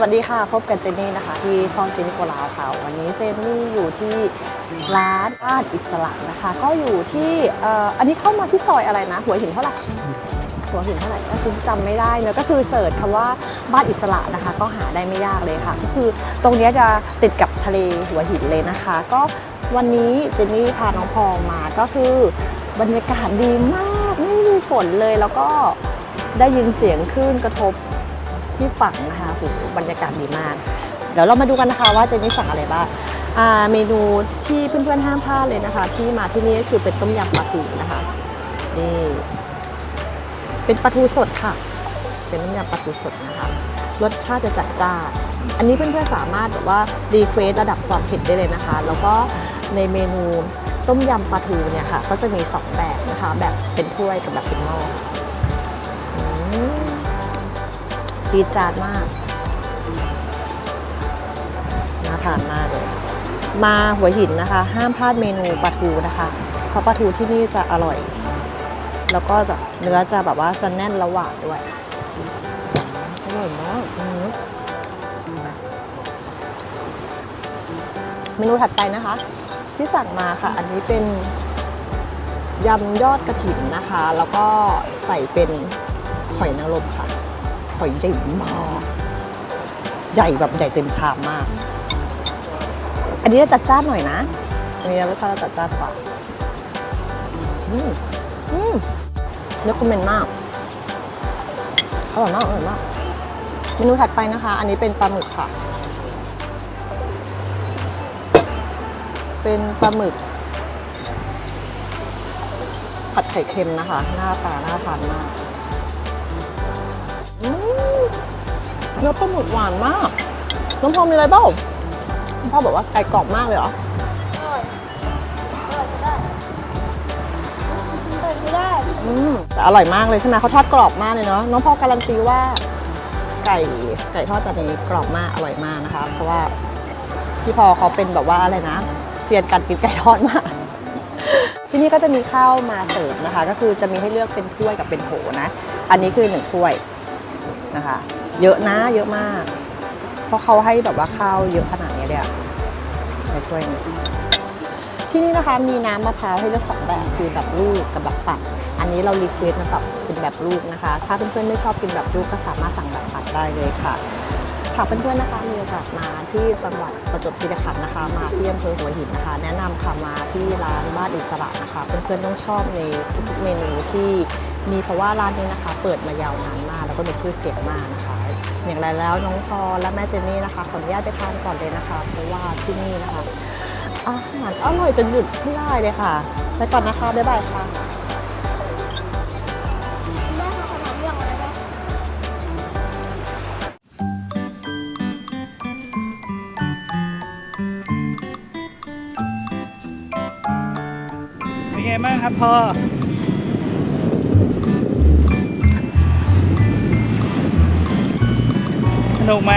สวัสดีค่ะ พบกับเจนนี่นะคะ ที่ช่องเจนนี่โกลาค่ะ วันนี้เจนนี่อยู่ที่ร้านบ้านอิสระนะคะ ก็อยู่ที่อันนี้เข้ามาที่ซอยอะไรนะ หัวหินเท่าไหร่หัวหินเท่าไหร่เอ้ยเจำไม่ได้เนอะก็คือเสิร์ชคำว่าบ้านอิสระนะคะ ก็หาได้ไม่ยากเลยค่ะ ก็คือตรงนี้จะติดกับทะเลหัวหินเลยนะคะ ก็วันนี้เจนนี่พาน้องพองมาก็คือบรรยากาศดีมากไม่มีฝนเลยแล้วก็ได้ยินเสียงคลื่นกระทบ ที่ฝั่งนะคะโหบรรยากาศดีมาก เดี๋ยวเรามาดูกันนะคะว่าเจนนี่สั่งอะไรบ้างเมนูที่เพื่อนๆห้ามพลาดเลยนะคะ ที่มาที่นี่ก็คือเป็นต้มยำปลาทูนะคะนี่เป็นปลาทูสดค่ะ เป็นต้มยำปลาทูสดนะคะ รสชาติจะจัดจ้านอันนี้เพื่อนๆสามารถแบบว่ารีเควสระดับความเผ็ดได้เลยนะคะ แล้วก็ในเมนูต้มยำปลาทูเนี่ยค่ะ ก็จะมีสองแบบนะคะ แบบเป็นถ้วยกับแบบเป็นหม้อ จี๊ดจาดมากน่าทานมากเลยมาหัวหินนะคะ ห้ามพลาดเมนูปลาทูนะคะ เพราะปลาทูที่นี่จะอร่อย แล้วก็จะเนื้อจะแบบว่าจะแน่นและหวานด้วยอร่อยมากอืมเมนูถัดไปนะคะ ที่สั่งมาค่ะ อันนี้เป็นยำยอดกระถินนะคะ แล้วก็ใส่เป็นหอยนางรมค่ะ หอยใหญ่มาก ใหญ่แบบใหญ่เต็มชามมาก อันนี้จะจัดจ้านหน่อยนะ อันนี้รสชาติจะจัดจ้านกว่า อืมอืมเนื้อคอมเมนต์มาก อร่อยมาก อร่อยมาก เมนูถัดไปนะคะ อันนี้เป็นปลาหมึกค่ะ เป็นปลาหมึก ผัดไข่เค็มนะคะ หน้าตาน่าทานมาก เนื้อปลาหมึกหวานมาก น้องพอมีอะไรเปล่าน้องพ่อบอกว่าไก่กรอบมากเลยเหรออร่อยอร่อยก็ได้อร่อยก็ได้อืมแต่อร่อยมากเลยใช่ไหมเขาทอดกรอบมากเลยเนาะน้องพ่อการันตีว่า ไก่ไก่ทอดจานนี้กรอบมากอร่อยมากนะคะ เพราะว่าพี่พอเขาเป็นแบบว่าอะไรนะเซียนการกินไก่ทอดมากที่นี่ก็จะมีข้าวมาเสิร์ฟนะคะ ก็คือจะมีให้เลือกเป็นถ้วยกับเป็นโถนะ อันนี้คือหนึ่งถ้วยนะคะ เยอะนะเยอะมาก เพราะเขาให้แบบว่าข้าวเยอะขนาดนี้เลยอะในถ้วยที่นี่นะคะมีน้ำมะพร้าวให้เลือกสองแบบคือแบบลูกกับแบบปัดอันนี้เรารีเควสมาแบบเป็นแบบลูกนะคะ ถ้าเพื่อนๆไม่ชอบกินแบบลูกก็สามารถสั่งแบบปัดได้เลยค่ะหากเพื่อนๆนะคะมีโอกาสมาที่จังหวัดประจวบคีรีขันธ์นะคะ มาที่อำเภอหัวหินนะคะ แนะนำค่ะมาที่ร้านบ้านอิสระนะคะ เพื่อนๆต้องชอบในทุกๆเมนูที่มีเพราะว่าร้านนี้นะคะ เปิดมายาวนานมาก แล้วก็มีชื่อเสียงมากนะคะ อย่างไรแล้วน้องพอและแม่เจนนี่นะคะขออนุญาตไปทานก่อนเลยนะคะเพราะว่าที่นี่นะคะอาหารอร่อยจนหยุดไม่ได้เลยค่ะไปก่อนนะคะบ๊ายบายค่ะม่ทำขนมอย่างไรบ้างเป็นไงบ้างครับพ่อ ถูกไหม